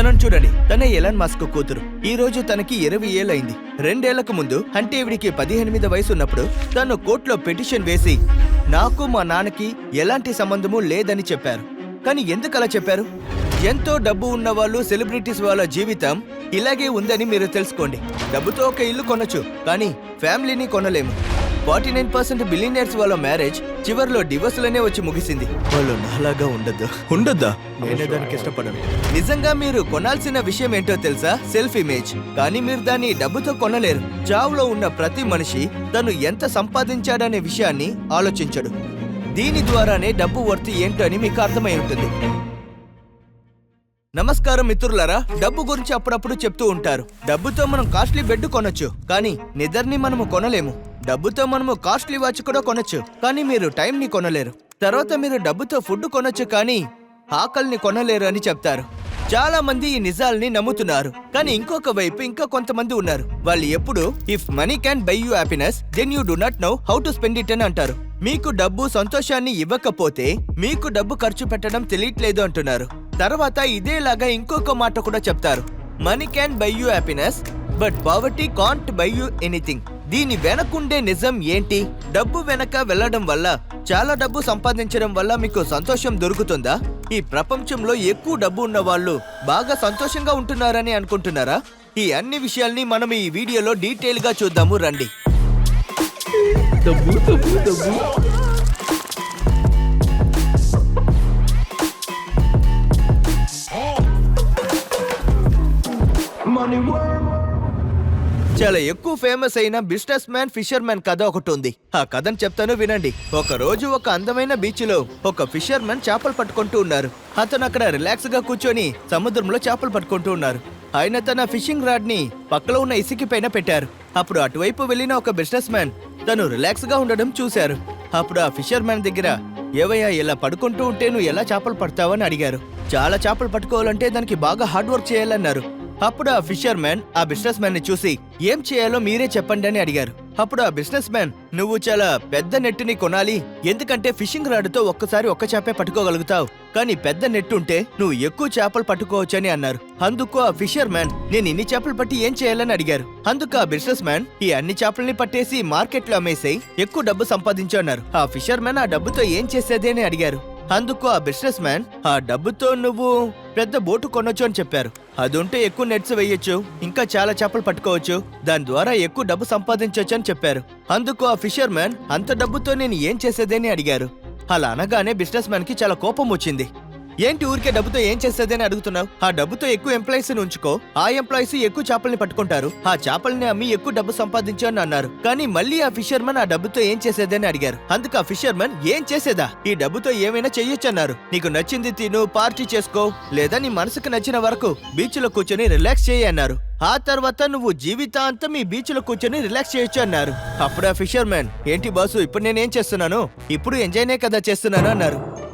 తనను చూడండి. తనే ఎలన్ మాస్క్ కూతురు. ఈ రోజు తనకి ఇరవై ఏళ్ళైంది రెండేళ్ళకు ముందు అంటే ఈవిడికి పదిహేనిమిది వయసు ఉన్నప్పుడు తను కోర్టులో పిటిషన్ వేసి నాకు మా నాన్నకి ఎలాంటి సంబంధము లేదని చెప్పారు. కానీ ఎందుకు అలా చెప్పారు? ఎంతో డబ్బు ఉన్న వాళ్ళు సెలబ్రిటీస్ వాళ్ళ జీవితం ఇలాగే ఉందని మీరు తెలుసుకోండి. డబ్బుతో ఒక ఇల్లు కొనొచ్చు కానీ ఫ్యామిలీని కొనలేము. ఫార్టీ నైన్ పర్సెంట్ బిలియనర్స్ వాళ్ళ మ్యారేజ్ చివరిలో డివోర్స్లోనే వచ్చి ముగిసింది. వాళ్ళు నాలాగా ఉండద్దు. ఉండొద్దా? నేనే దానికి ఇష్టపడను. నిజంగా మీరు కొనాల్సిన విషయం ఏంటో తెలుసా? Self image. కానీ మీరు దాన్ని డబ్బుతో కొనలేరు. చావులో ఉన్న ప్రతి మనిషి తను ఎంత సంపాదించాడనే విషయాన్ని ఆలోచించడు. దీని ద్వారానే డబ్బు వర్తి ఏంటో అని మీకు అర్థమై ఉంటుంది. నమస్కారం మిత్రులారా. డబ్బు గురించి అప్పుడప్పుడు చెప్తూ ఉంటారు. డబ్బుతో మనం కాస్ట్లీ బెడ్ కొనొచ్చు. కానీ నిద్రని మనము కొనలేము. డబ్బుతో మనము కాస్ట్లీ వాచ్ కూడా కొనొచ్చు కానీ మీరు టైంని కొనలేరు. తర్వాత మీరు డబ్బుతో ఫుడ్ కొనొచ్చు కానీ ఆకలిని కొనలేరు అని చెప్తారు. చాలా మంది ఈ నిజాల్ని నమ్ముతున్నారు కానీ ఇంకొక వైపు ఇంకా కొంతమంది ఉన్నారు. వాళ్ళు ఎప్పుడు if money can buy you happiness then you do not know how to spend it అని అంటారు. మీకు డబ్బు సంతోషాన్ని ఇవ్వకపోతే మీకు డబ్బు ఖర్చు పెట్టడం తెలియట్లేదు అంటున్నారు. తర్వాత ఇదేలాగా ఇంకొక మాట కూడా చెప్తారు. Money can buy you happiness but poverty can't buy you anything దీని వెనకుండే నిజం ఏంటి? డబ్బు వెనక వెళ్ళడం వల్ల చాలా డబ్బు సంపాదించడం వల్ల మీకు సంతోషం దొరుకుతుందా? ఈ ప్రపంచంలో ఎక్కువ డబ్బు ఉన్న వాళ్ళు బాగా సంతోషంగా ఉంటున్నారని అనుకుంటున్నారా? ఈ అన్ని విషయాల్ని మనం ఈ వీడియోలో డీటెయిల్గా చూద్దాము రండి. డబ్బు డబ్బు డబ్బు. చాలా ఎక్కువ ఫేమస్ అయిన బిజినెస్ మ్యాన్ ఫిషర్ మ్యాన్ కథ ఒకటి ఉంది. ఆ కథను చెప్తాను వినండి. ఒక రోజు ఒక అందమైన బీచ్లో ఒక ఫిషర్ మ్యాన్ చేపలు పట్టుకుంటూ ఉన్నారు. అతను అక్కడ రిలాక్స్గా కూర్చొని సముద్రంలో చేపలు పట్టుకుంటూ ఉన్నారు. ఆయన తన ఫిషింగ్ రాడ్ని పక్కలో ఉన్న ఇసుకి పైన పెట్టారు. అప్పుడు అటువైపు వెళ్ళిన ఒక బిజినెస్ మ్యాన్ తను రిలాక్స్గా ఉండడం చూశారు. అప్పుడు ఆ ఫిషర్ మ్యాన్ దగ్గర ఏవయ్యా ఇలా పడుకుంటూ ఉంటే నువ్వు ఎలా చేపలు పడతావని అడిగారు. చాలా చేపలు పట్టుకోవాలంటే దానికి బాగా హార్డ్ వర్క్ చేయాలన్నారు. అప్పుడు ఆ ఫిషర్ మ్యాన్ ఆ బిజినెస్ మ్యాన్ని చూసి ఏం చేయాలో మీరే చెప్పండి అని అడిగారు. అప్పుడు ఆ బిజినెస్ మ్యాన్ నువ్వు చాలా పెద్ద నెట్టుని కొనాలి. ఎందుకంటే ఫిషింగ్ రాడ్తో ఒక్కసారి ఒక్క చేపే పట్టుకోగలుగుతావు. కానీ పెద్ద నెట్ ఉంటే నువ్వు ఎక్కువ చేపలు పట్టుకోవచ్చని అన్నారు. అందుకు ఆ ఫిషర్ మ్యాన్ నేను ఇన్ని చేపలు పట్టి ఏం చేయాలని అడిగారు. అందుకు ఆ బిజినెస్ మ్యాన్ ఈ అన్ని చేపల్ని పట్టేసి మార్కెట్లో ఎక్కువ డబ్బు సంపాదించు అన్నారు. ఆ ఫిషర్ మ్యాన్ ఆ డబ్బుతో ఏం చేసేది అని అడిగారు. అందుకు ఆ బిజినెస్ మ్యాన్ ఆ డబ్బుతో నువ్వు పెద్ద బోటు కొనొచ్చు అని చెప్పారు. అది ఉంటే ఎక్కువ నెట్స్ వేయొచ్చు ఇంకా చాలా చేపలు పట్టుకోవచ్చు. దాని ద్వారా ఎక్కువ డబ్బు సంపాదించవచ్చు అని చెప్పారు. అందుకు ఆ ఫిషర్ మ్యాన్ అంత డబ్బుతో నేను ఏం చేసేదని అడిగారు. అలా అనగానే బిజినెస్ మ్యాన్కి చాలా కోపం వచ్చింది. ఏంటి ఊరికే డబ్బుతో ఏం చేసేదని అడుగుతున్నావు? ఆ డబ్బుతో ఎక్కువ ఎంప్లాయీస్ ఉంచుకో. ఆ ఎంప్లాయీస్ ఎక్కువ చేపల్ని పట్టుకుంటారు. ఆ చేపల్ని అమ్మి ఎక్కువ డబ్బు సంపాదించు అని అన్నారు. కానీ మళ్ళీ ఆ ఫిషర్మన్ ఆ డబ్బుతో ఏం చేసేది అని అడిగారు. అందుకు ఆ ఫిషర్మన్ ఏం చేసేదా? ఈ డబ్బుతో ఏమైనా చెయ్యొచ్చు అన్నారు. నీకు నచ్చింది తిను పార్టీ చేసుకో లేదా నీ మనసుకు నచ్చిన వరకు బీచ్లో కూర్చొని రిలాక్స్ చేయి అన్నారు. ఆ తర్వాత నువ్వు జీవితాంతం ఈ బీచ్లో కూర్చొని రిలాక్స్ చేయొచ్చు అన్నారు. అప్పుడు ఆ ఫిషర్మన్ ఏంటి బాసు ఇప్పుడు నేనేం చేస్తున్నాను? ఇప్పుడు ఎంజాయ్నే కదా చేస్తున్నాను అన్నారు.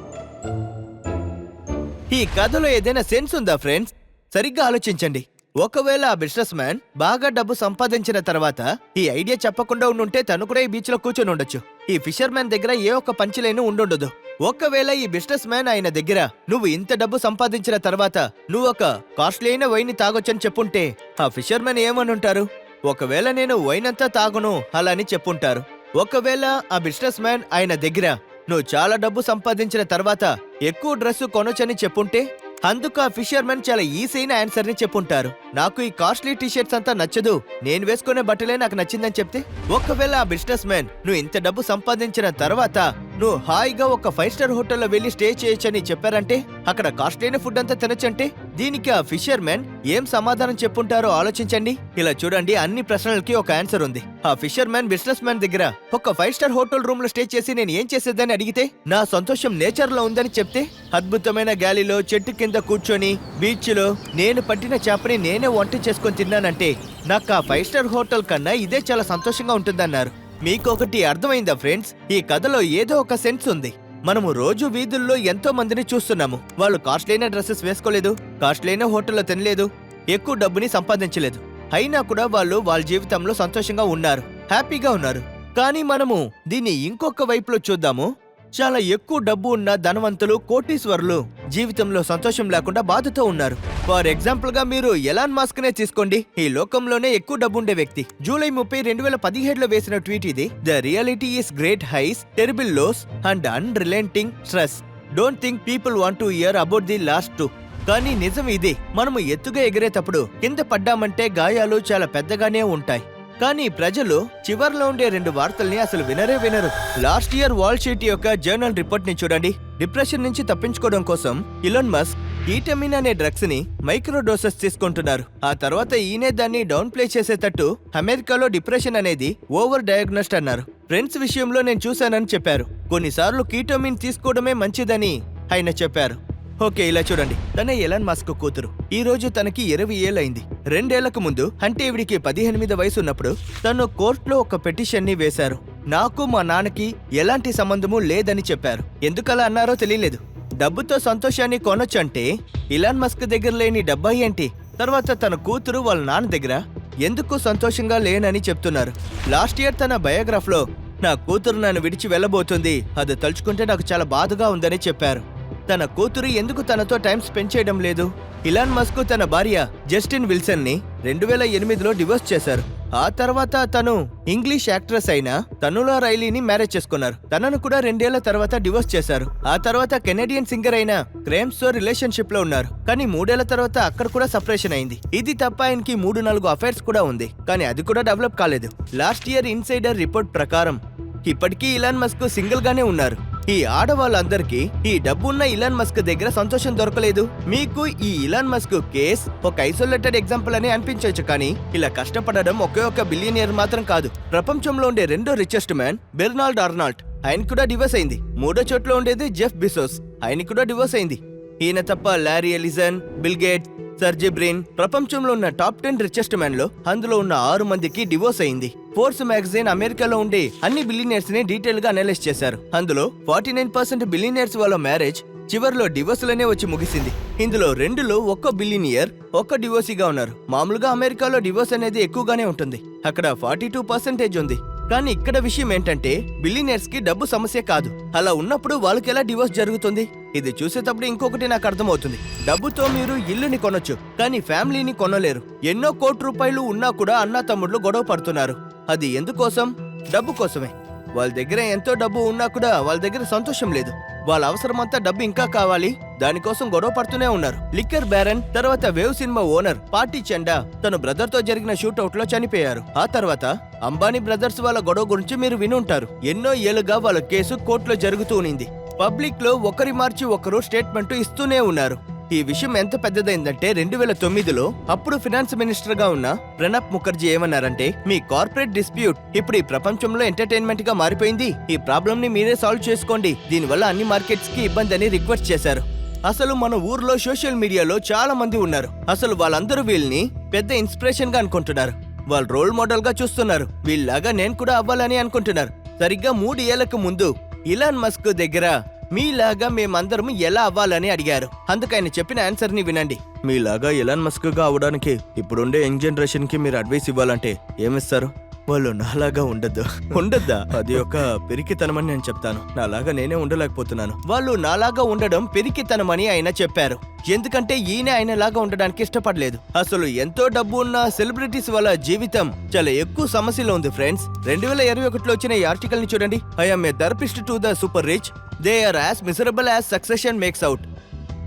ఈ కథలో ఏదైనా సెన్స్ ఉందా ఫ్రెండ్స్ సరిగ్గా ఆలోచించండి. ఒకవేళ ఆ బిజినెస్ మ్యాన్ బాగా డబ్బు సంపాదించిన తర్వాత ఈ ఐడియా చెప్పకుండా ఉండుంటే తను కూడా ఈ బీచ్లో కూర్చొని ఉండొచ్చు. ఈ ఫిషర్ మ్యాన్ దగ్గర ఏ ఒక్క పంచులైన ఉండుండదు ఒకవేళ ఈ బిజినెస్ మ్యాన్ ఆయన దగ్గర నువ్వు ఇంత డబ్బు సంపాదించిన తర్వాత నువ్వు ఒక కాస్ట్లీ అయిన వైన్ తాగొచ్చని చెప్పుంటే ఆ ఫిషర్ మ్యాన్ ఏమని ఉంటారు ఒకవేళ నేను వైన్ అంతా తాగును అలా అని చెప్పుంటారు. ఒకవేళ ఆ బిజినెస్ మ్యాన్ ఆయన దగ్గర నువ్వు చాలా డబ్బు సంపాదించిన తర్వాత ఎక్కువ డ్రెస్సు కొనొచ్చని చెప్పుంటే అందుకు ఆ ఫిషర్మెన్ చాలా ఈజీ అయిన ఆన్సర్ని చెప్పుంటారు. నాకు ఈ కాస్ట్లీ టీ షర్ట్స్ అంతా నచ్చదు. నేను వేసుకునే బట్టలే నాకు నచ్చిందని చెప్తే ఒకవేళ ఆ బిజినెస్ మ్యాన్ నువ్వు ఇంత డబ్బు సంపాదించిన తర్వాత నువ్వు హాయిగా ఒక ఫైవ్ స్టార్ హోటల్లో వెళ్ళి స్టే చేయొచ్చని చెప్పారంటే అక్కడ కాస్ట్లీ అయిన ఫుడ్ అంతా తినొచ్చంటే దీనికి ఆ ఫిషర్ మ్యాన్ ఏం సమాధానం చెప్పుంటారో ఆలోచించండి. ఇలా చూడండి అన్ని ప్రశ్నలకి ఒక ఆన్సర్ ఉంది. ఆ ఫిషర్ మ్యాన్ బిజినెస్ మ్యాన్ దగ్గర ఒక ఫైవ్ స్టార్ హోటల్ రూమ్లో స్టే చేసి నేను ఏం చేసేదని అడిగితే నా సంతోషం నేచర్లో ఉందని చెప్తే అద్భుతమైన గాలిలో చెట్టు కింద కూర్చొని బీచ్లో నేను పట్టిన చేపని నేనే వంట చేసుకొని తిన్నానంటే నాకు ఆ ఫైవ్ స్టార్ హోటల్ కన్నా ఇదే చాలా సంతోషంగా ఉంటుందన్నారు. మీకు ఒకటి అర్థమైందా ఫ్రెండ్స్? ఈ కథలో ఏదో ఒక సెన్స్ ఉంది. మనము రోజు వీధుల్లో ఎంతో మందిని చూస్తున్నాము. వాళ్ళు కాస్ట్లీ డ్రెస్సెస్ వేసుకోలేదు కాస్ట్లీ హోటల్లో తినలేదు ఎక్కువ డబ్బుని సంపాదించలేదు. అయినా కూడా వాళ్ళు వాళ్ళ జీవితంలో సంతోషంగా ఉన్నారు హ్యాపీగా ఉన్నారు. కానీ మనము దీన్ని ఇంకొక వైపులో చూద్దాము. చాలా ఎక్కువ డబ్బు ఉన్న ధనవంతులు కోటీశ్వరులు జీవితంలో సంతోషం లేకుండా బాధతో ఉన్నారు. ఫర్ ఎగ్జాంపుల్గా మీరు ఎలాన్ మాస్క్ నే తీసుకోండి. ఈ లోకంలోనే ఎక్కువ డబ్బు ఉండే వ్యక్తి. జూలై ముప్పై రెండు వేల పదిహేడులో వేసిన ట్వీట్ ఇది the reality is great highs terrible lows and unrelenting stress don't think people want to hear about the last two కానీ నిజం ఇది మనము ఎత్తుగా ఎగిరేటప్పుడు కింద పడ్డామంటే గాయాలు చాలా పెద్దగానే ఉంటాయి. కానీ ప్రజలు చివర్లో ఉండే రెండు వార్తల్ని అసలు వినరే వినరు. లాస్ట్ ఇయర్ వాల్ షీట్ యొక్క జర్నల్ రిపోర్ట్ని చూడండి. డిప్రెషన్ నుంచి తప్పించుకోవడం కోసం ఇలోన్ మస్క్ ఈటమిన్ అనే డ్రగ్స్ని మైక్రో డోసెస్ తీసుకుంటున్నారు. ఆ తర్వాత ఈయనే దాన్ని డౌన్ ప్లే చేసేటట్టు అమెరికాలో డిప్రెషన్ అనేది ఓవర్ డయాగ్నోస్ట్ అన్నారు. ఫ్రెండ్స్ విషయంలో నేను చూశానని చెప్పారు. కొన్నిసార్లు కీటోమిన్ తీసుకోవడమే మంచిదని ఆయన చెప్పారు. ఓకే ఇలా చూడండి. తన ఎలాన్ మాస్క్ కూతురు. ఈ రోజు తనకి ఇరవై ఏళ్ళైంది రెండేళ్ళకు ముందు అంటే ఈవిడికి పదిహేనిమిది వయసు ఉన్నప్పుడు తను కోర్టులో ఒక పిటిషన్ని వేశారు. నాకు మా నాన్నకి ఎలాంటి సంబంధము లేదని చెప్పారు. ఎందుకలా అన్నారో తెలియలేదు. డబ్బుతో సంతోషాన్ని కొనొచ్చంటే ఇలాన్ మస్క్ దగ్గర లేని డబ్బా ఏంటి? తర్వాత తన కూతురు వాళ్ళ నాన్న దగ్గర ఎందుకు సంతోషంగా లేనని చెప్తున్నారు. లాస్ట్ ఇయర్ తన బయోగ్రాఫ్లో నా కూతురు నన్ను విడిచి వెళ్ళబోతుంది అది తలుచుకుంటే నాకు చాలా బాధగా ఉందని చెప్పారు. తన కూతురు ఎందుకు తనతో టైం స్పెండ్ చేయడం లేదు? ఇలాన్ మస్క్ తన భార్య జస్టిన్ విల్సన్ని రెండు వేల ఎనిమిదిలో డివోర్స్ చేశారు. ఆ తర్వాత తను ఇంగ్లీష్ యాక్ట్రెస్ అయిన తనులా రైలీని మ్యారేజ్ చేసుకున్నారు. తనను కూడా రెండేళ్ళ తర్వాత డివోర్స్ చేశారు. ఆ తర్వాత కెనడియన్ సింగర్ అయిన క్రేమ్స్తో రిలేషన్షిప్లో ఉన్నారు. కానీ మూడేళ్ళ తర్వాత అక్కడ కూడా సపరేషన్ అయింది. ఇది తప్ప ఆయనకి మూడు నాలుగు అఫైర్స్ కూడా ఉంది. కానీ అది కూడా డెవలప్ కాలేదు. లాస్ట్ ఇయర్ ఇన్సైడర్ రిపోర్ట్ ప్రకారం ఇప్పటికీ ఇలాన్ మస్క్ సింగిల్ గానే ఉన్నారు. ఈ ఆడవాళ్ళందరికీ ఈ డబ్బున్న ఇలాన్ మస్క్ దగ్గర సంతోషం దొరకలేదు. మీకు ఈ ఇలాన్ మస్క్ కేస్ ఒక ఐసోలేటెడ్ ఎగ్జాంపుల్ అని అనిపించవచ్చు కానీ ఇలా కష్టపడడం ఒకే ఒక బిలియనియర్ మాత్రం కాదు. ప్రపంచంలో ఉండే రెండో రిచెస్ట్ మ్యాన్ బెర్నాల్డ్ అర్నాల్డ్ ఆయన కూడా డివోర్స్ అయింది. మూడో చోట్ల ఉండేది జెఫ్ బిసోస్ ఆయన కూడా డివోర్స్ అయింది. ఈయన తప్ప Larry Ellison Bill Gates Sergey Brin ప్రపంచంలో ఉన్న టాప్ టెన్ రిచెస్ట్ మ్యాన్లో అందులో ఉన్న ఆరు మందికి డివోర్స్ అయింది. ఫోర్స్ మ్యాగజైన్ అమెరికాలో ఉండే అన్ని బిలినియర్స్ని డీటెయిల్గా అనలైజ్ చేశారు. అందులో ఫార్టీ నైన్ పర్సెంట్ బిలినియర్స్ వాళ్ళ మ్యారేజ్ చివర్లో డివోర్స్లనే వచ్చి ముగిసింది. ఇందులో రెండులో ఒక్క బిలినియర్ ఒక్క డివోర్సీగా ఉన్నారు. మామూలుగా అమెరికాలో డివోర్స్ అనేది ఎక్కువగానే ఉంటుంది. అక్కడ ఫార్టీ టూ పర్సెంటేజ్ ఉంది. కానీ ఇక్కడ విషయం ఏంటంటే బిలియనర్స్కి డబ్బు సమస్య కాదు. అలా ఉన్నప్పుడు వాళ్ళకి ఎలా డివోర్స్ జరుగుతుంది? ఇది చూసేటప్పుడు ఇంకొకటి నాకు అర్థమవుతుంది. డబ్బుతో మీరు ఇల్లుని కొనొచ్చు కానీ ఫ్యామిలీని కొనలేరు. ఎన్నో కోటి రూపాయలు ఉన్నా కూడా అన్నా తమ్ముళ్ళు గొడవ పడుతున్నారు. అది ఎందుకోసం? డబ్బు కోసమే. వాళ్ళ దగ్గర ఎంతో డబ్బు ఉన్నా కూడా వాళ్ళ దగ్గర సంతోషం లేదు. వాళ్ళ అవసరమంతా డబ్బు ఇంకా కావాలి. దానికోసం గొడవ పడుతూనే ఉన్నారు. లిక్కర్ బ్యారన్ తర్వాత Wave cinema owner Ponty Chadha తన బ్రదర్తో జరిగిన షూట్అవుట్లో చనిపోయారు. ఆ తర్వాత అంబానీ బ్రదర్స్ వాళ్ళ గొడవ గురించి మీరు వినుంటారు ఎన్నో ఏళ్ళుగా వాళ్ళ కేసు కోర్టులో జరుగుతూ ఉనింది. పబ్లిక్లో ఒకరి మార్చి ఒకరు స్టేట్మెంట్ ఇస్తూనే ఉన్నారు. ఈ విషయం ఎంత పెద్దదైందంటే రెండు వేల తొమ్మిదిలో అప్పుడు ఫినాన్స్ మినిస్టర్గా ఉన్న ప్రణబ్ ముఖర్జీ ఏమన్నారంటే మీ కార్పొరేట్ డిస్ప్యూట్ ఇప్పుడు ఈ ప్రపంచంలో ఎంటర్టైన్మెంట్గా మారిపోయింది. ఈ ప్రాబ్లం ని మీరే సాల్వ్ చేసుకోండి. దీనివల్ల అన్ని మార్కెట్స్కి ఇబ్బంది అని రిక్వెస్ట్ చేశారు. అసలు మన ఊర్లో సోషల్ మీడియాలో చాలా మంది ఉన్నారు. అసలు వాళ్ళందరూ వీళ్ళని పెద్ద ఇన్స్పిరేషన్గా అనుకుంటున్నారు. వాళ్ళు రోల్ మోడల్గా చూస్తున్నారు. వీళ్ళలాగా నేను కూడా అవ్వాలని అనుకుంటున్నారు. సరిగ్గా మూడు ఏళ్ళకు ముందు ఇలాన్ మస్క్ దగ్గర మీలాగా మేమందరం ఎలా అవ్వాలని అడిగారు. అందుకు ఆయన చెప్పిన ఆన్సర్ని వినండి. మీలాగా ఇలాన్ మస్క్గా అవడానికి ఇప్పుడుండే యంగ్ జనరేషన్కి మీరు అడ్వైస్ ఇవ్వాలంటే ఏమిస్తారు వాళ్ళు నాలాగా ఉండద్దు. ఉండద్దా? అది ఒక పెరికితనమని నేను చెప్తాను. నాలాగా నేనే ఉండలేకపోతున్నాను. వాళ్ళు నాలాగా ఉండడం పెరికితనమని ఆయన చెప్పారు. ఎందుకంటే ఈయన ఆయనలాగా ఉండడానికి ఇష్టపడలేదు. అసలు ఎంతో డబ్బు ఉన్న సెలబ్రిటీస్ వాళ్ళ జీవితం చాలా ఎక్కువ సమస్యలో ఉంది ఫ్రెండ్స్. రెండు వేల ఇరవై ఒకటిలో వచ్చిన ఈ ఆర్టికల్ని చూడండి I'm a therapist to the super rich. They are as miserable as Succession makes out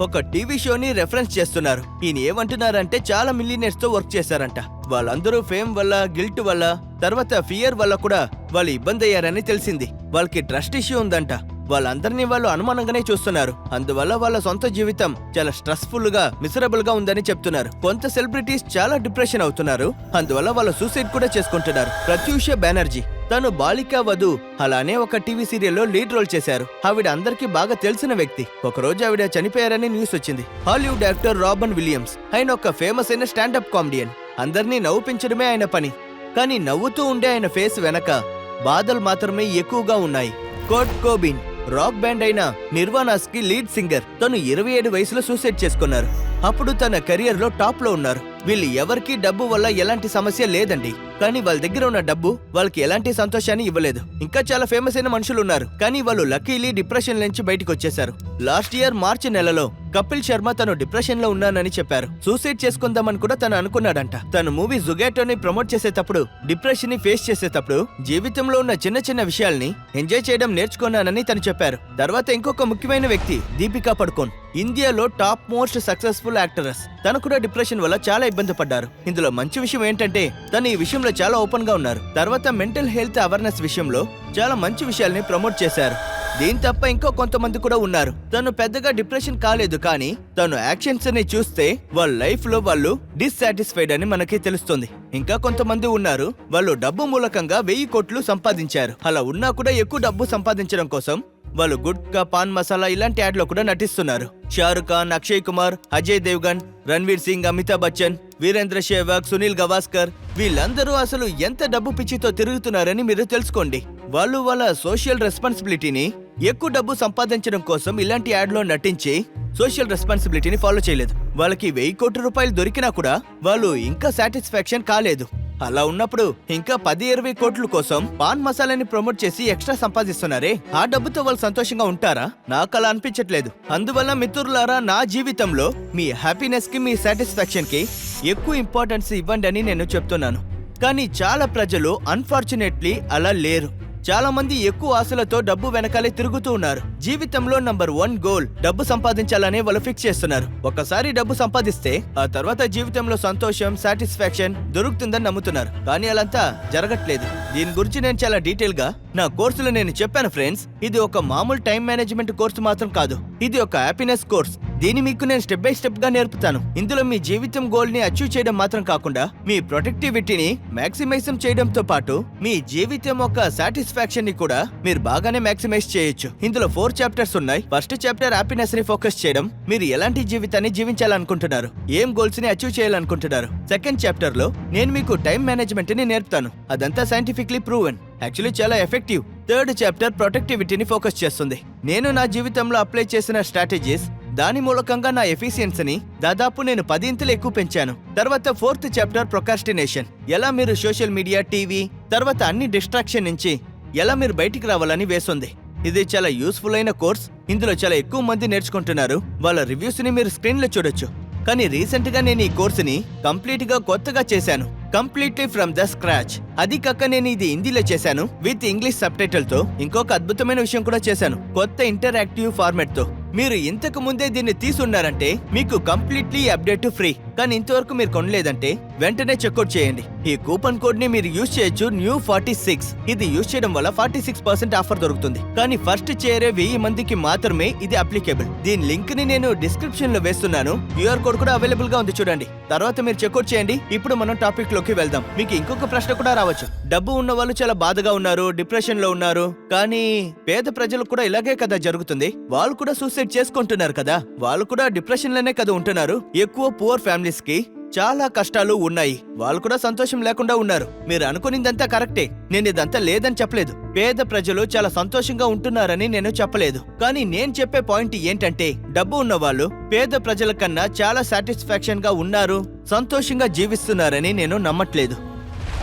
ఒక టీవీ షోని రెఫరెన్స్ చేస్తున్నారు. ఈయన ఏమంటున్నారంటే చాలా మిలియనర్స్తో వర్క్ చేశారంట. వాళ్ళందరూ ఫేమ్ వల్ల గిల్ట్ వల్ల తర్వాత ఫియర్ వల్ల కూడా వాళ్ళు ఇబ్బంది అయ్యారని తెలిసింది. వాళ్ళకి ట్రస్ట్ ఇష్యూ ఉందంట. వాళ్ళందరినీ వాళ్ళు అనుమానంగానే చూస్తున్నారు. అందువల్ల వాళ్ళ సొంత జీవితం చాలా స్ట్రెస్ఫుల్గా మిసరబుల్గా ఉందని చెప్తున్నారు. కొంత సెలబ్రిటీస్ చాలా డిప్రెషన్ అవుతున్నారు. అందువల్ల వాళ్ళు సూసైడ్ కూడా చేసుకుంటున్నారు. ప్రత్యూష బెనర్జీ. తను బాలికా వధు. అలానే ఒక టీవీ సీరియల్లో లీడ్ రోల్ చేశారు. ఆవిడ అందరికీ బాగా తెలిసిన వ్యక్తి. ఒక రోజు ఆవిడ చనిపోయారని న్యూస్ వచ్చింది. Hollywood actor Robin Williams. ఆయన ఒక ఫేమస్ అయిన స్టాండప్ కామెడియన్. అందరినీ నవ్వుపించడమే ఆయన పని. కానీ నవ్వుతూ ఉండే ఆయన ఫేస్ వెనక బాధలు మాత్రమే ఎక్కువగా ఉన్నాయి. కోట్ కోబిన్ రాక్ బ్యాండ్ అయిన నిర్వాణాస్కి లీడ్ సింగర్. తను ఇరవై ఏడు వయసులో సూసైడ్ చేసుకున్నారు. అప్పుడు తన కెరియర్లో టాప్లో ఉన్నారు. వీళ్ళు ఎవరికీ డబ్బు వల్ల ఎలాంటి సమస్య లేదండి. కానీ వాళ్ళ దగ్గర ఉన్న డబ్బు వాళ్ళకి ఎలాంటి సంతోషాన్ని ఇవ్వలేదు. ఇంకా చాలా ఫేమస్ అయిన మనుషులు ఉన్నారు. కానీ వాళ్ళు లక్కీలీ డిప్రెషన్ నుంచి బయటకు వచ్చేశారు. లాస్ట్ ఇయర్ మార్చి నెలలో కపిల్ శర్మ తను డిప్రెషన్లో ఉన్నానని చెప్పారు. సూసైడ్ చేసుకుందామని కూడా తను అనుకున్నాడంట. తన మూవీ జుగాటోని ప్రమోట్ చేసేటప్పుడు డిప్రెషన్ని ఫేస్ చేసేటప్పుడు జీవితంలో ఉన్న చిన్న చిన్న విషయాల్ని ఎంజాయ్ చేయడం నేర్చుకున్నానని తను చెప్పారు. తర్వాత ఇంకొక ముఖ్యమైన వ్యక్తి దీపికా పడుకోన్. ఇండియాలో టాప్ మోస్ట్ సక్సెస్ఫుల్ యాక్టరస్ తను కూడా డిప్రెషన్ వల్ల చాలా ఇబ్బంది పడ్డారు ఇందులో మంచి విషయం ఏంటంటే తను ఈ విషయంలో చాలా ఓపెన్గా ఉన్నారు. తర్వాత మెంటల్ హెల్త్ అవేర్నెస్ విషయంలో చాలా మంచి విషయాల్ని ప్రమోట్ చేశారు. దీని తప్ప ఇంకో కొంతమంది కూడా ఉన్నారు. తను పెద్దగా డిప్రెషన్ కాలేదు కానీ తను యాక్షన్స్ని చూస్తే వాళ్ళ లైఫ్లో వాళ్ళు డిస్సాటిస్ఫైడ్ అని మనకి తెలుస్తుంది. ఇంకా కొంతమంది ఉన్నారు వాళ్ళు డబ్బు మూలకంగా వెయ్యి కోట్లు సంపాదించారు. అలా ఉన్నా కూడా ఎక్కువ డబ్బు సంపాదించడం కోసం వాళ్ళు గుట్కా పాన్ మసాలా ఇలాంటి యాడ్లో కూడా నటిస్తున్నారు. షారుఖ్ ఖాన్ అక్షయ్ కుమార్ అజయ్ దేవ్గన్ రణ్వీర్ సింగ్ అమితాబ్ బచ్చన్ వీరేంద్ర సేవక్ సునీల్ గవాస్కర్ వీళ్ళందరూ అసలు ఎంత డబ్బు పిచ్చితో తిరుగుతున్నారని మీరు తెలుసుకోండి. వాళ్ళు వాళ్ళ సోషల్ రెస్పాన్సిబిలిటీని ఎక్కువ డబ్బు సంపాదించడం కోసం ఇలాంటి యాడ్లో నటించి సోషల్ రెస్పాన్సిబిలిటీని ఫాలో చేయలేదు. వాళ్ళకి వెయ్యి కోట్ల రూపాయలు దొరికినా కూడా వాళ్ళు ఇంకా సాటిస్ఫాక్షన్ కాలేదు. అలా ఉన్నప్పుడు ఇంకా పది ఇరవై కోట్ల కోసం పాన్ మసాలాని ప్రమోట్ చేసి ఎక్స్ట్రా సంపాదిస్తున్నారే? ఆ డబ్బుతో వాళ్ళు సంతోషంగా ఉంటారా? నాకు అలా అనిపించట్లేదు. అందువల్ల మిత్రులారా నా జీవితంలో మీ హ్యాపీనెస్కి మీ సాటిస్ఫాక్షన్కి ఎక్కువ ఇంపార్టెన్స్ ఇవ్వండి అని నేను చెప్తున్నాను. కానీ చాలా ప్రజలు అన్ఫార్చునేట్లీ అలా లేరు. చాలా మంది ఎక్కువ ఆశలతో డబ్బు వెనకాలే తిరుగుతూ ఉన్నారు. జీవితంలో నంబర్ వన్ గోల్ డబ్బు సంపాదించాలనే వాళ్ళు ఫిక్స్ చేస్తున్నారు. ఒకసారి డబ్బు సంపాదిస్తే ఆ తర్వాత జీవితంలో సంతోషం సాటిస్ఫాక్షన్ దొరుకుతుందని నమ్ముతున్నారు. కానీ అలంతా జరగట్లేదు. దీని గురించి నేను చాలా డీటెయిల్గా నా కోర్సులో నేను చెప్పాను ఫ్రెండ్స్. ఇది ఒక మామూలు టైం మేనేజ్మెంట్ కోర్సు మాత్రం కాదు. ఇది ఒక హ్యాపీనెస్ కోర్స్. దీన్ని మీకు నేను స్టెప్ బై స్టెప్గా నేర్పుతాను. ఇందులో మీ జీవితం గోల్ని అచీవ్ చేయడం మాత్రం కాకుండా మీ ప్రొడక్టివిటీని మాక్సిమైజం చేయడంతో పాటు మీ జీవితం యొక్క సాటిస్ఫాక్షన్ని కూడా మీరు బాగానే మాక్సిమైజ్ చేయొచ్చు. ఇందులో ఫోర్ ఫోర్ చాప్టర్స్ ఉన్నాయి. ఫస్ట్ చాప్టర్ హ్యాపీనెస్ని ఫోకస్ చేయడం. మీరు ఎలాంటి జీవితాన్ని జీవించాలనుకుంటున్నారు? ఏం గోల్స్ని అచీవ్ చేయాలనుకుంటున్నారు? సెకండ్ చాప్టర్లో నేను మీకు టైం మేనేజ్మెంట్ని నేర్పుతాను. అదంతా సైంటిఫిక్లీ ప్రూవెన్. యాక్చువల్లీ చాలా ఎఫెక్టివ్. థర్డ్ చాప్టర్ ప్రొటెక్టివిటీని ఫోకస్ చేస్తుంది. నేను నా జీవితంలో అప్లై చేసిన స్ట్రాటజీస్ దాని మూలకంగా నా ఎఫిషియన్సీని దాదాపు నేను పదింతలు ఎక్కువ పెంచాను. తర్వాత ఫోర్త్ చాప్టర్ ప్రొకాస్టినేషన్. ఎలా మీరు సోషల్ మీడియా టీవీ తర్వాత అన్ని డిస్ట్రాక్షన్ నుంచి ఎలా మీరు బయటికి రావాలని వేస్తుంది ఇది చాలా యూస్ఫుల్ అయిన కోర్స్. ఇందులో చాలా ఎక్కువ మంది నేర్చుకుంటున్నారు. వాళ్ళ రివ్యూస్ని మీరు స్క్రీన్లో చూడొచ్చు. కానీ రీసెంట్గా నేను ఈ కోర్సుని కంప్లీట్గా కొత్తగా చేశాను. Completely from the scratch. అది కాక నేను ఇది హిందీలో చేశాను. విత్ ఇంగ్లీష్ సబ్తో ఇంకొక అద్భుతమైన విషయం కూడా చేశాను. కొత్త ఇంటరాక్టివ్ ఫార్మాట్తో మీరు ఇంతకు ముందే దీన్ని తీసున్నారంటే మీకు కంప్లీట్లీ అప్డేట్ ఫ్రీ. కానీ ఇంతవరకు మీరు కొనలేదంటే వెంటనే చెక్అవుట్ చేయండి. ఈ కూపన్ కోడ్ని మీరు యూజ్ చేయొచ్చు న్యూ ఫార్టీ సిక్స్. ఇది యూజ్ చేయడం వల్ల ఫార్టీ సిక్స్ పర్సెంట్ ఆఫర్ దొరుకుతుంది. కానీ ఫస్ట్ చేరే వెయ్యి మందికి మాత్రమే ఇది అప్లికేబుల్. దీని లింక్ని నేను డిస్క్రిప్షన్లో వేస్తున్నాను. క్యూఆర్ కోడ్ కూడా అవైలబుల్గా ఉంది చూడండి. తర్వాత మీరు చెక్అవుట్ చేయండి. ఇప్పుడు మనం టాపిక్లోకి వెళ్దాం. మీకు ఇంకొక ప్రశ్న కూడా రావచ్చు. డబ్బు ఉన్న వాళ్ళు చాలా బాధగా ఉన్నారు డిప్రెషన్లో ఉన్నారు. కానీ పేద ప్రజలు కూడా ఇలాగే కదా జరుగుతుంది. వాళ్ళు కూడా సూసైడ్ చేసుకుంటున్నారు కదా. వాళ్ళు కూడా డిప్రెషన్లోనే కదా ఉంటున్నారు. ఎక్కువ పువర్ ఫ్యామిలీస్కి చాలా కష్టాలు ఉన్నాయి. వాళ్ళు కూడా సంతోషం లేకుండా ఉన్నారు. మీరు అనుకునిందంతా కరెక్టే. నేను ఇదంతా లేదని చెప్పలేదు. పేద ప్రజలు చాలా సంతోషంగా ఉంటున్నారని నేను చెప్పలేదు. కానీ నేను చెప్పే పాయింట్ ఏంటంటే డబ్బు ఉన్నవాళ్ళు పేద ప్రజల కన్నా చాలా సాటిస్ఫాక్షన్గా ఉన్నారు సంతోషంగా జీవిస్తున్నారని నేను నమ్మట్లేదు.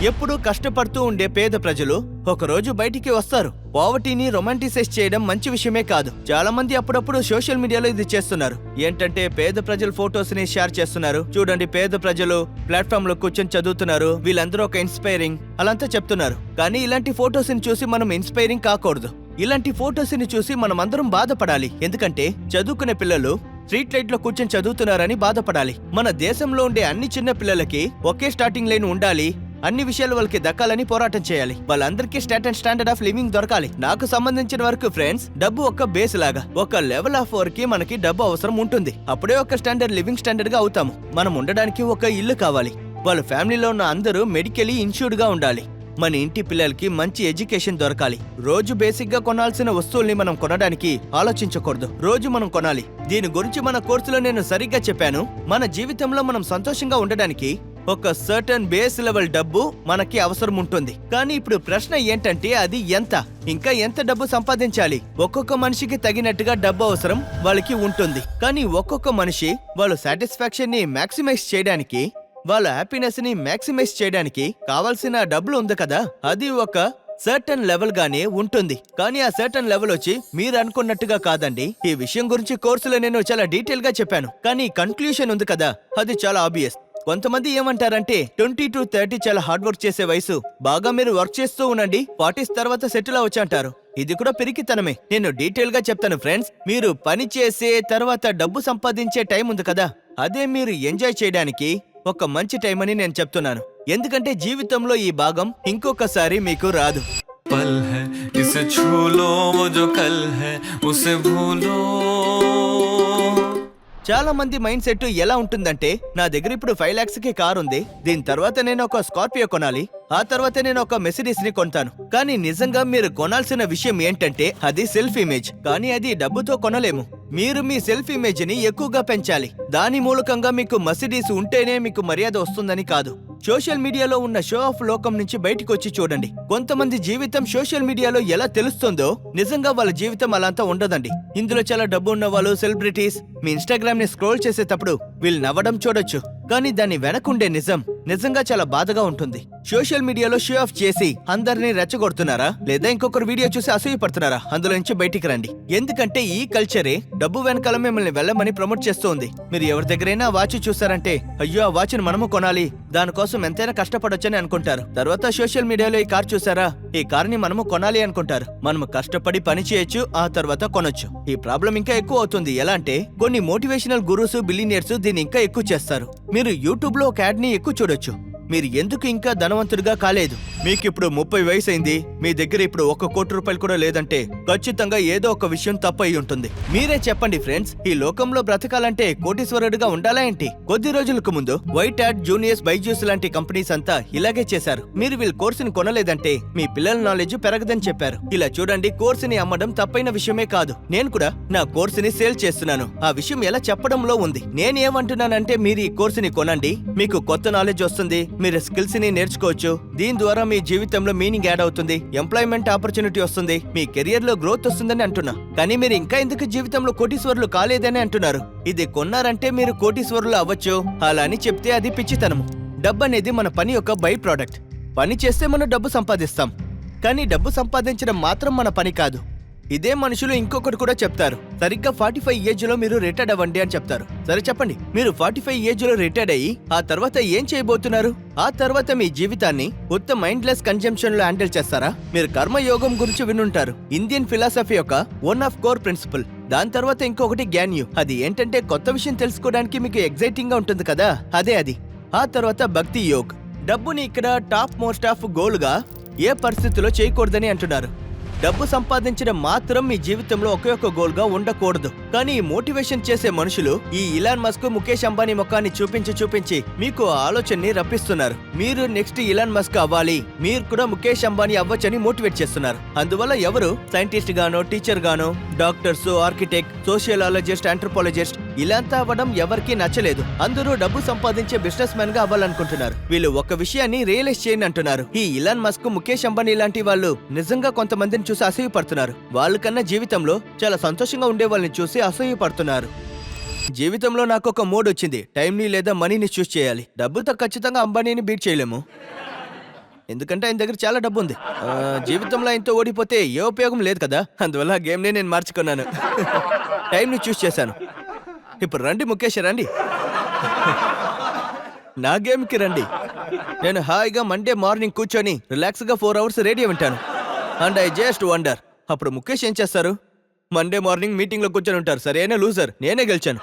ఎప్పుడూ కష్టపడుతూ ఉండే పేద ప్రజలు ఒకరోజు బయటికి వస్తారు. పావర్టీని రొమాంటిసైజ్ చేయడం మంచి విషయమే కాదు. చాలా మంది అప్పుడప్పుడు సోషల్ మీడియాలో ఇది చేస్తున్నారు. ఏంటంటే పేద ప్రజల ఫొటోస్ని షేర్ చేస్తున్నారు. చూడండి పేద ప్రజలు ప్లాట్ఫామ్లో కూర్చొని చదువుతున్నారు. వీళ్ళందరూ ఒక ఇన్స్పైరింగ్ అలాంతా చెప్తున్నారు. కానీ ఇలాంటి ఫొటోస్ని చూసి మనం ఇన్స్పైరింగ్ కాకూడదు. ఇలాంటి ఫొటోస్ని చూసి మనం అందరం బాధపడాలి. ఎందుకంటే చదువుకునే పిల్లలు స్ట్రీట్ లైట్లో కూర్చొని చదువుతున్నారని బాధపడాలి. మన దేశంలో ఉండే అన్ని చిన్న పిల్లలకి ఒకే స్టార్టింగ్ లైన్ ఉండాలి. అన్ని విషయాలు వాళ్ళకి దక్కాలని పోరాటం చేయాలి. వాళ్ళందరికీ start and standard of living దొరకాలి. నాకు సంబంధించిన వరకు ఫ్రెండ్స్ డబ్బు ఒక బేస్ లాగా. ఒక లెవెల్ ఆఫ్ వర్క్ మనకి డబ్బు అవసరం ఉంటుంది. అప్పుడే ఒక స్టాండర్డ్ లివింగ్ స్టాండర్డ్గా అవుతాము. మనం ఉండడానికి ఒక ఇల్లు కావాలి. వాళ్ళ ఫ్యామిలీలో ఉన్న అందరూ మెడికలీ ఇన్సూర్డ్గా ఉండాలి. మన ఇంటి పిల్లలకి మంచి ఎడ్యుకేషన్ దొరకాలి. రోజు బేసిక్గా కొనాల్సిన వస్తువుల్ని మనం కొనడానికి ఆలోచించకూడదు. రోజు మనం కొనాలి. దీని గురించి మన కోర్సులో నేను సరిగ్గా చెప్పాను. మన జీవితంలో మనం సంతోషంగా ఉండడానికి ఒక సర్టన్ బేస్ లెవెల్ డబ్బు మనకి అవసరం ఉంటుంది కానీ ఇప్పుడు ప్రశ్న ఏంటంటే అది ఎంత? ఇంకా ఎంత డబ్బు సంపాదించాలి? ఒక్కొక్క మనిషికి తగినట్టుగా డబ్బు అవసరం వాళ్ళకి ఉంటుంది. కానీ ఒక్కొక్క మనిషి వాళ్ళ సాటిస్ఫాక్షన్ని మాక్సిమైజ్ చేయడానికి వాళ్ళ హ్యాపీనెస్ని మాక్సిమైజ్ చేయడానికి కావాల్సిన డబ్బులు ఉంది కదా? అది ఒక సర్టన్ లెవెల్ గానే ఉంటుంది. కానీ ఆ సర్టన్ లెవెల్ వచ్చి మీరు అనుకున్నట్టుగా కాదండి. ఈ విషయం గురించి కోర్సులో నేను చాలా డీటెయిల్గా చెప్పాను. కానీ కన్క్లూషన్ ఉంది కదా? అది చాలా ఆబ్వియస్ కొంతమంది ఏమంటారంటే ట్వంటీ టు థర్టీ చాలా హార్డ్ వర్క్ చేసే వయసు. బాగా మీరు వర్క్ చేస్తూ ఉండండి ఫార్టీస్ తర్వాత సెటిల్ అవచ్చు అంటారు. ఇది కూడా పెరిగితనమే నేను డీటెయిల్గా చెప్తాను ఫ్రెండ్స్ మీరు పని చేసే తర్వాత డబ్బు సంపాదించే టైం ఉంది కదా. అదే మీరు ఎంజాయ్ చేయడానికి ఒక మంచి టైం అని నేను చెప్తున్నాను. ఎందుకంటే జీవితంలో ఈ భాగం ఇంకొకసారి మీకు రాదు. పల్ హై ఇసే జో కల్ హై ఉసే చాలా మంది మైండ్ సెట్ ఎలా ఉంటుందంటే నా దగ్గర ఇప్పుడు ఫైవ్ లాక్స్కి కార్ ఉంది దీని తర్వాత నేను ఒక స్కార్పియో కొనాలి ఆ తర్వాత నేను ఒక మెసిడీస్ని కొంటాను. కానీ నిజంగా మీరు కొనాల్సిన విషయం ఏంటంటే అది సెల్ఫ్ ఇమేజ్ కానీ అది డబ్బుతో కొనలేము. మీరు మీ సెల్ఫ్ ఇమేజ్ని ఎక్కువగా పెంచాలి. దాని మూలకంగా మీకు మసిడీస్ ఉంటేనే మీకు మర్యాద వస్తుందని కాదు. సోషల్ మీడియాలో ఉన్న షో ఆఫ్ లోకం నుంచి బయటకు వచ్చి చూడండి. కొంతమంది జీవితం సోషల్ మీడియాలో ఎలా తెలుస్తుందో నిజంగా వాళ్ళ జీవితం అలాంతా ఉండదండి. ఇందులో చాలా డబ్బు ఉన్న వాళ్ళు సెలబ్రిటీస్ మీ ఇన్స్టాగ్రామ్ని స్క్రోల్ చేసేటప్పుడు వీళ్ళు నవ్వడం చూడొచ్చు. కానీ దాని వెనకుండే నిజం నిజంగా చాలా బాధగా ఉంటుంది. సోషల్ మీడియాలో షో ఆఫ్ చేసి అందరినీ రెచ్చగొడుతున్నారా? లేదా ఇంకొకరు వీడియో చూసి అసూయపడుతున్నారా? అందులో నుంచి బయటికి రండి. ఎందుకంటే ఈ కల్చరే డబ్బు వెనకాల మిమ్మల్ని వెళ్ళమని ప్రమోట్ చేస్తోంది. మీరు ఎవరి దగ్గరైనా వాచ్ చూసారంటే అయ్యో ఆ వాచ్ని మనము కొనాలి. దానికోసం ఎంతైనా కష్టపడొచ్చని అనుకుంటారు. తర్వాత సోషల్ మీడియాలో ఈ కార్ చూసారా? ఈ కార్ని మనము కొనాలి అనుకుంటారు. మనము కష్టపడి పని చేయొచ్చు ఆ తర్వాత కొనొచ్చు. ఈ ప్రాబ్లం ఇంకా ఎక్కువ అవుతుంది. ఎలా అంటే కొన్ని మోటివేషనల్ గురూస్ బిలినియర్స్ దీన్ని ఇంకా ఎక్కువ చేస్తారు. మీరు యూట్యూబ్లో ఒక యాడ్ని ఎక్కువ చూడొచ్చు. మీరు ఎందుకు ఇంకా ధనవంతుడిగా కాలేదు? మీకు ఇప్పుడు ముప్పై వయసు అయింది మీ దగ్గర ఇప్పుడు ఒక కోటి రూపాయలు కూడా లేదంటే ఖచ్చితంగా ఏదో ఒక విషయం తప్పు అయి ఉంటుంది. మీరే చెప్పండి ఫ్రెండ్స్ ఈ లోకంలో బ్రతకాలంటే కోటీశ్వరుడిగా ఉండాలా ఏంటి? కొద్ది రోజులకు ముందు వైట్ యాడ్ జూనియర్స్ బైజూస్ లాంటి కంపెనీస్ అంతా ఇలాగే చేశారు. మీరు వీళ్ళ కోర్సుని కొనలేదంటే మీ పిల్లల నాలెడ్జ్ పెరగదని చెప్పారు. ఇలా చూడండి కోర్సుని అమ్మడం తప్పైన విషయమే కాదు. నేను కూడా నా కోర్సుని సేల్ చేస్తున్నాను. ఆ విషయం ఎలా చెప్పడంలో ఉంది. నేనేమంటున్నానంటే మీరు ఈ కోర్సుని కొనండి మీకు కొత్త నాలెడ్జ్ వస్తుంది మీరు స్కిల్స్ని నేర్చుకోవచ్చు. దీని ద్వారా మీ జీవితంలో మీనింగ్ యాడ్ అవుతుంది. ఎంప్లాయ్మెంట్ ఆపర్చునిటీ వస్తుంది. మీ కెరియర్లో గ్రోత్ వస్తుందని అంటున్నా. కానీ మీరు ఇంకా ఎందుకు జీవితంలో కోటీశ్వరులు కాలేదని అంటున్నారు? ఇది కొన్నారంటే మీరు కోటీశ్వరులు అవ్వచ్చు. అలా అని చెప్తే అది పిచ్చితనము. డబ్బు అనేది మన పని యొక్క బై ప్రోడక్ట్. పని చేస్తే మనం డబ్బు సంపాదిస్తాం. కానీ డబ్బు సంపాదించడం మాత్రం మన పని కాదు. ఇదే మనుషులు ఇంకొకటి కూడా చెప్తారు. సరిగ్గా ఫార్టీ ఫైవ్ ఏజ్లో మీరు రిటైర్డ్ అవ్వండి అని చెప్తారు. సరే చెప్పండి మీరు ఫార్టీ ఫైవ్ ఏజ్లో రిటైర్డ్ అయ్యి ఆ తర్వాత ఏం చేయబోతున్నారు? ఆ తర్వాత మీ జీవితాన్ని ఉత్త మైండ్లెస్ కన్జంప్షన్లో హ్యాండిల్ చేస్తారా? మీరు కర్మయోగం గురించి వినుంటారు. ఇండియన్ ఫిలాసఫీ యొక్క వన్ ఆఫ్ కోర్ ప్రిన్సిపల్. దాని తర్వాత ఇంకొకటి గ్యాన్యూ. అది ఏంటంటే కొత్త విషయం తెలుసుకోవడానికి మీకు ఎగ్జైటింగ్గా ఉంటుంది కదా? అదే అది. ఆ తర్వాత భక్తి యోగ్. డబ్బుని ఇక్కడ టాప్ మోస్ట్ ఆఫ్ గోల్గా ఏ పరిస్థితిలో చేయకూడదని అంటున్నారు? డబ్బు సంపాదించడం మాత్రం మీ జీవితంలో ఒకే ఒక్క గోల్గా ఉండకూడదు. కానీ మోటివేషన్ చేసే మనుషులు ఈ ఇలాన్ మస్క్ ముఖేష్ అంబానీ ముఖాన్ని చూపించి చూపించి మీకు ఆలోచనని రప్పిస్తున్నారు. మీరు నెక్స్ట్ ఇలాన్ మస్క్ అవ్వాలి. మీరు కూడా ముఖేష్ అంబానీ అవ్వచ్చని మోటివేట్ చేస్తున్నారు. అందువల్ల ఎవరు? సైంటిస్ట్ గానో టీచర్ గానో డాక్టర్స్ ఆర్కిటెక్ట్ సోషియలాలజిస్ట్ ఆంథ్రోపాలజిస్ట్ ఇలాంతా అవ్వడం ఎవరికీ నచ్చలేదు. అందరూ డబ్బు సంపాదించే బిజినెస్ మ్యాన్గా అవ్వాలనుకుంటున్నారు. వీళ్ళు ఒక విషయాన్ని రియలైజ్ చేయని అంటున్నారు. ఈ ఇలాన్ మస్క్ ముఖేష్ అంబానీ లాంటి వాళ్ళు నిజంగా కొంతమందిని చూసి అసహ్యపడుతున్నారు. వాళ్ళకన్నా జీవితంలో చాలా సంతోషంగా ఉండే వాళ్ళని చూసి అసహ్యపడుతున్నారు. జీవితంలో నాకు ఒక మోడ్ వచ్చింది. టైంని లేదా మనీని చూస్ చేయాలి. డబ్బుతో ఖచ్చితంగా అంబానీని బీట్ చేయలేము. ఎందుకంటే ఆయన దగ్గర చాలా డబ్బు ఉంది ఆ, జీవితంలో ఆయనతో ఓడిపోతే ఏ ఉపయోగం లేదు కదా? అందువల్ల ఆ గేమ్ని నేను మార్చుకున్నాను. టైంని చూస్ చేశాను. ఇప్పుడు రండి ముఖేష్ రండి. నా గేమ్కి రండి. నేను హాయిగా మండే మార్నింగ్ కూర్చొని రిలాక్స్గా ఫోర్ అవర్స్ రేడియో వింటాను. అండ్ ఐ జస్ట్ వండర్ అప్పుడు ముఖేష్ ఏం చేస్తారు? మండే మార్నింగ్ మీటింగ్లో కూర్చొని ఉంటారు సరేనే లూజర్ నేనే గెలిచాను.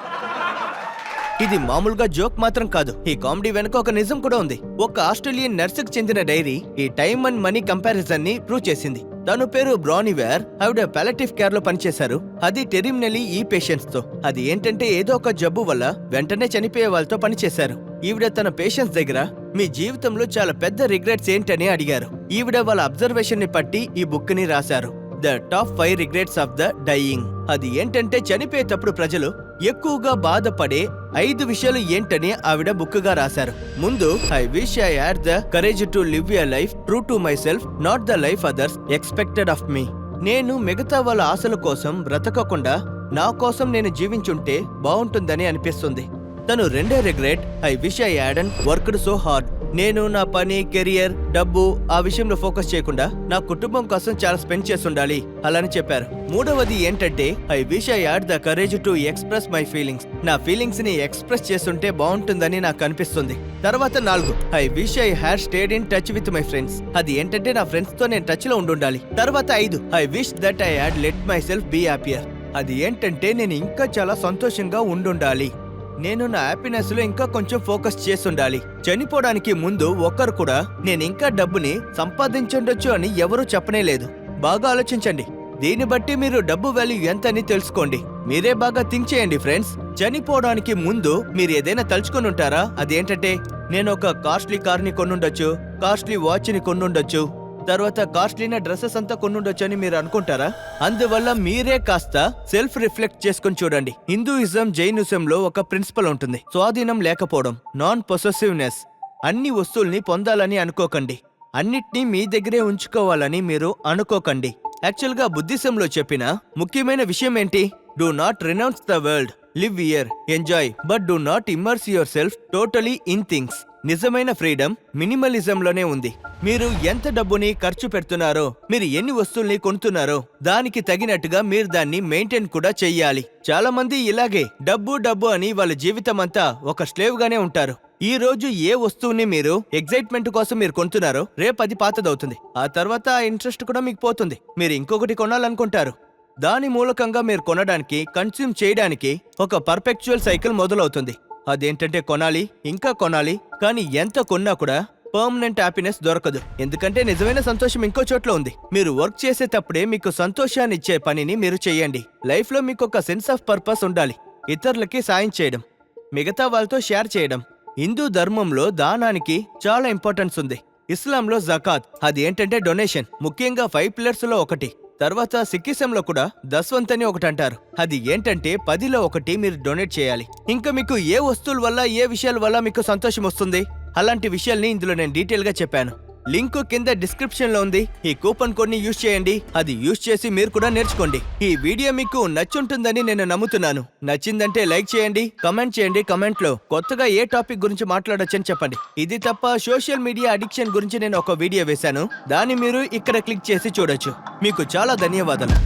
ఇది మామూలుగా జోక్ మాత్రం కాదు. ఈ కామెడీ వెనుక ఒక నిజం కూడా ఉంది. ఒక ఆస్ట్రేలియన్ నర్సుకు చెందిన డైరీ ఈ టైమ్ అండ్ మనీ కంపారిజన్ని ప్రూవ్ చేసింది. తన పేరు బ్రానివేర్ ఆవిడ పాలటివ్ కేర్లో పనిచేశారు. అది టెరిమినలీ ఈ పేషెంట్స్తో అది ఏంటంటే ఏదో ఒక జబ్బు వల్ల వెంటనే చనిపోయే వాళ్ళతో పనిచేశారు. ఈవిడ తన పేషెంట్స్ దగ్గర మీ జీవితంలో చాలా పెద్ద రిగ్రెట్స్ ఏంటని అడిగారు. ఈవిడ వాళ్ళ అబ్జర్వేషన్ని పట్టి ఈ బుక్ని రాశారు. The top five regrets of the dying. అది ఏంటంటే చనిపోయేటప్పుడు ప్రజలు ఎక్కువగా బాధపడే ఐదు విషయాలు ఏంటని ఆవిడ బుక్గా రాశారు. ముందు I wish I had the courage to live a life true to myself not the life others expected of me నేను మిగతా వాళ్ళ ఆశల కోసం బ్రతకకుండా నా కోసం నేను జీవించుంటే బాగుంటుందని అనిపిస్తుంది. తను రెండే regret I wish I hadn't worked so hard. నేను నా పని కెరియర్ డబ్బు ఆ విషయంలో ఫోకస్ చేయకుండా నా కుటుంబం కోసం చాలా స్పెండ్ చేస్తుండాలి అలాని చెప్పారు. మూడవది ఏంటంటే I wish I had the courage to express my feelings. నా ఫీలింగ్స్ని ఎక్స్ప్రెస్ చేస్తుంటే బాగుంటుందని నాకు అనిపిస్తుంది. తర్వాత నాలుగు I wish I had stayed in touch with my friends. అది ఏంటంటే నా ఫ్రెండ్స్తో నేను టచ్లో ఉండాలి తర్వాత ఐదు I wish that I had let myself be happier. అది ఏంటంటే నేను ఇంకా చాలా సంతోషంగా ఉండుండాలి. నేను నా హ్యాపీనెస్లో ఇంకా కొంచెం ఫోకస్ చేస్తుండాలి. చనిపోవడానికి ముందు ఒక్కరు కూడా నేను ఇంకా డబ్బుని సంపాదించుండొచ్చు అని ఎవరూ చెప్పనే లేదు. బాగా ఆలోచించండి. దీన్ని బట్టి మీరు డబ్బు వాల్యూ ఎంత అని తెలుసుకోండి. మీరే బాగా థింక్ చేయండి ఫ్రెండ్స్. చనిపోవడానికి ముందు మీరు ఏదైనా తలుచుకొని ఉంటారా? అదేంటంటే నేను ఒక కాస్ట్లీ కార్ని కొనుండొచ్చు కాస్ట్లీ వాచ్ని కొనుండొచ్చు. తర్వాత కాస్ట్లీన డ్రెస్సెస్ అంతా కొనుండొచ్చు అని మీరు అనుకుంటారా? అందువల్ల మీరే కాస్త సెల్ఫ్ రిఫ్లెక్ట్ చేసుకుని చూడండి. హిందూయిజం జైనిజంలో ఒక ప్రిన్సిపల్ ఉంటుంది. స్వాధీనం లేకపోవడం నాన్ పొసెసివ్నెస్ అన్ని వస్తువుల్ని పొందాలని అనుకోకండి. అన్నిటినీ మీ దగ్గరే ఉంచుకోవాలని మీరు అనుకోకండి. యాక్చువల్గా బుద్ధిజంలో చెప్పిన ముఖ్యమైన విషయం ఏంటి? Do not renounce the world live here enjoy but do not immerse yourself totally in things నిజమైన ఫ్రీడమ్ మినిమలిజంలోనే ఉంది. మీరు ఎంత డబ్బుని ఖర్చు పెడుతున్నారో మీరు ఎన్ని వస్తువుల్ని కొంటున్నారో దానికి తగినట్టుగా మీరు దాన్ని మెయింటైన్ కూడా చెయ్యాలి. చాలా మంది ఇలాగే డబ్బు డబ్బు అని వాళ్ళ జీవితం అంతా ఒక స్లేవ్గానే ఉంటారు. ఈ రోజు ఏ వస్తువుని మీరు ఎగ్జైట్మెంట్ కోసం మీరు కొంటున్నారో రేపు అది పాతదవుతుంది. ఆ తర్వాత ఆ ఇంట్రెస్ట్ కూడా మీకు పోతుంది. మీరు ఇంకొకటి కొనాలనుకుంటారు. దాని మూలకంగా మీరు కొనడానికి కన్స్యూమ్ చేయడానికి ఒక పర్ఫెక్చువల్ సైకిల్ మొదలవుతుంది. అదేంటంటే కొనాలి ఇంకా కొనాలి కానీ ఎంత కొన్నా కూడా పర్మనెంట్ హ్యాపీనెస్ దొరకదు. ఎందుకంటే నిజమైన సంతోషం ఇంకో చోట్ల ఉంది. మీరు వర్క్ చేసేటప్పుడే మీకు సంతోషాన్ని ఇచ్చే పనిని మీరు చేయండి. లైఫ్లో మీకు ఒక సెన్స్ ఆఫ్ పర్పస్ ఉండాలి. ఇతరులకి సాయం చేయడం మిగతా వాళ్ళతో షేర్ చేయడం. హిందూ ధర్మంలో దానానికి చాలా ఇంపార్టెన్స్ ఉంది. ఇస్లాంలో జకాత్ అది ఏంటంటే డొనేషన్ ముఖ్యంగా ఫైవ్ పిల్లర్స్లో ఒకటి. తర్వాత సిక్కిసంలో కూడా దస్వంత్ అని ఒకటి అంటారు అది ఏంటంటే పదిలో ఒకటి మీరు డొనేట్ చేయాలి. ఇంకా మీకు ఏ వస్తువుల వల్ల ఏ విషయాల వల్ల మీకు సంతోషం వస్తుంది? అలాంటి విషయాల్ని ఇందులో నేను డీటెయిల్గా చెప్పాను. లింక్ కింద డిస్క్రిప్షన్లో ఉంది. ఈ కూపన్ కోడ్ని యూజ్ చేయండి. అది యూజ్ చేసి మీరు కూడా నేర్చుకోండి. ఈ వీడియో మీకు నచ్చుంటుందని నేను నమ్ముతున్నాను. నచ్చిందంటే లైక్ చేయండి కమెంట్ చేయండి కమెంట్లో కొత్తగా ఏ టాపిక్ గురించి మాట్లాడొచ్చని చెప్పండి. ఇది తప్ప సోషల్ మీడియా అడిక్షన్ గురించి నేను ఒక వీడియో వేశాను. దాన్ని మీరు ఇక్కడ క్లిక్ చేసి చూడొచ్చు. మీకు చాలా ధన్యవాదాలు.